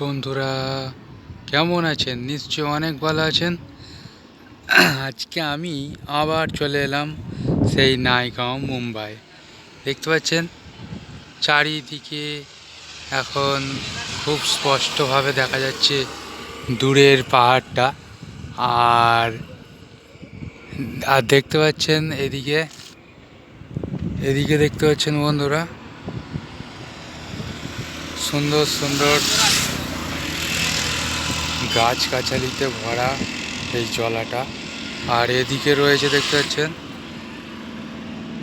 বন্ধুরা, কেমন আছেন? নিশ্চয় অনেক ভালো আছেন। আজকে আমি আবার চলে এলাম সেই নাইগাঁও, মুম্বাই। দেখতে পাচ্ছেন? চারিদিকে এখন খুব স্পষ্টভাবে দেখা যাচ্ছে দূরের পাহাড়টা। আর আর দেখতে পাচ্ছেন এদিকে? এদিকে দেখতে পাচ্ছেন বন্ধুরা, সুন্দর সুন্দর গাছগাছালিতে ভরা এই জলাটা। আর এদিকে রয়েছে, দেখতে পাচ্ছেন,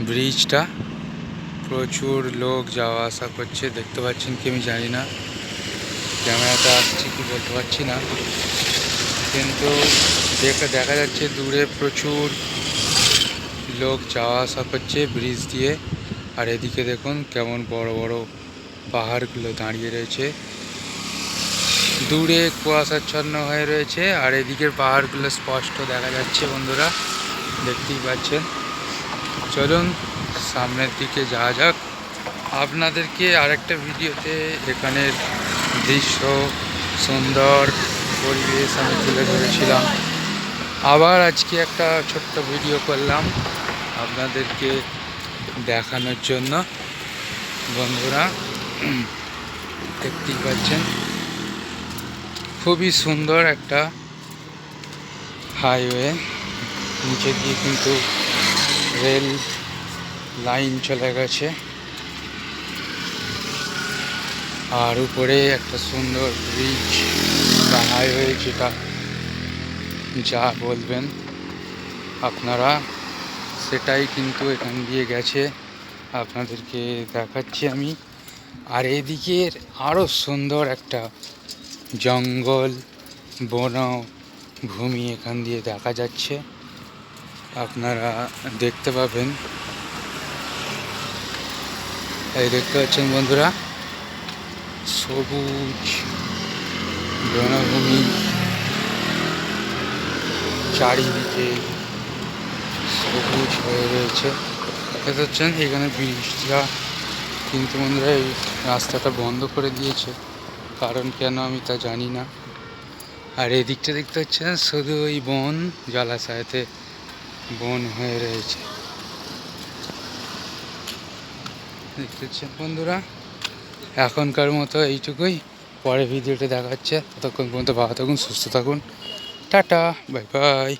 ব্রিজটা। প্রচুর লোক যাওয়া আসা করছে, দেখতে পাচ্ছেন কি আমি জানি না। ক্যামেরাটা আসছে কি বলতে পারছি না। কিন্তু দেখে দেখা যাচ্ছে, দূরে প্রচুর লোক যাওয়া আসা করছে ব্রিজ দিয়ে। আর এদিকে দেখুন, কেমন বড় বড় পাহাড়গুলো দাঁড়িয়ে রয়েছে। দূরে কুয়াশাচ্ছন্ন হয়ে রয়েছে আর এদিকের পাহাড়গুলো স্পষ্ট দেখা যাচ্ছে বন্ধুরা, দেখতেই পাচ্ছেন। চলুন সামনের দিকে যাওয়া যাক। আপনাদেরকে আরেকটা ভিডিওতে এখানের দৃশ্য, সুন্দর পরিবেশ আমি তুলে ধরেছিলাম। আবার আজকে একটা ছোট্ট ভিডিও করলাম আপনাদেরকে দেখানোর জন্য। বন্ধুরা, দেখতেই পাচ্ছেন। খুবই সুন্দর একটা হাইওয়ে নিচে দিয়ে কিন্তু রেল লাইন চলে গেছে। আর উপরে একটা সুন্দর ব্রিজ বা হাইওয়ে যেটা যা বলবেন আপনারা, সেটাই কিন্তু এখান দিয়ে গেছে। আপনাদেরকে দেখাচ্ছি আমি। আর এদিকের আরও সুন্দর একটা জঙ্গল বন ভূমি এখান দিয়ে দেখা যাচ্ছে। আপনারা দেখতে পাবেন। এই দেখতে পাচ্ছেন বন্ধুরা, সবুজ বনভূমি। চারিদিকে সবুজ হয়ে রয়েছে। দেখতে পাচ্ছেন, এখানে ব্রিজটা কিন্তু বন্ধুরা, এই রাস্তাটা বন্ধ করে দিয়েছে। কারণ কেন আমি তা জানি না। আর এদিকটা দেখতে পাচ্ছেন শুধু ওই বন জলাশয়তে বন হয়ে রয়েছে। দেখতে পাচ্ছেন বন্ধুরা, এখনকার মতো এইটুকুই। পরে ভিডিওটা দেখাচ্ছে ততক্ষণ পর্যন্ত ভালো থাকুন, সুস্থ থাকুন। Tata, bye bye.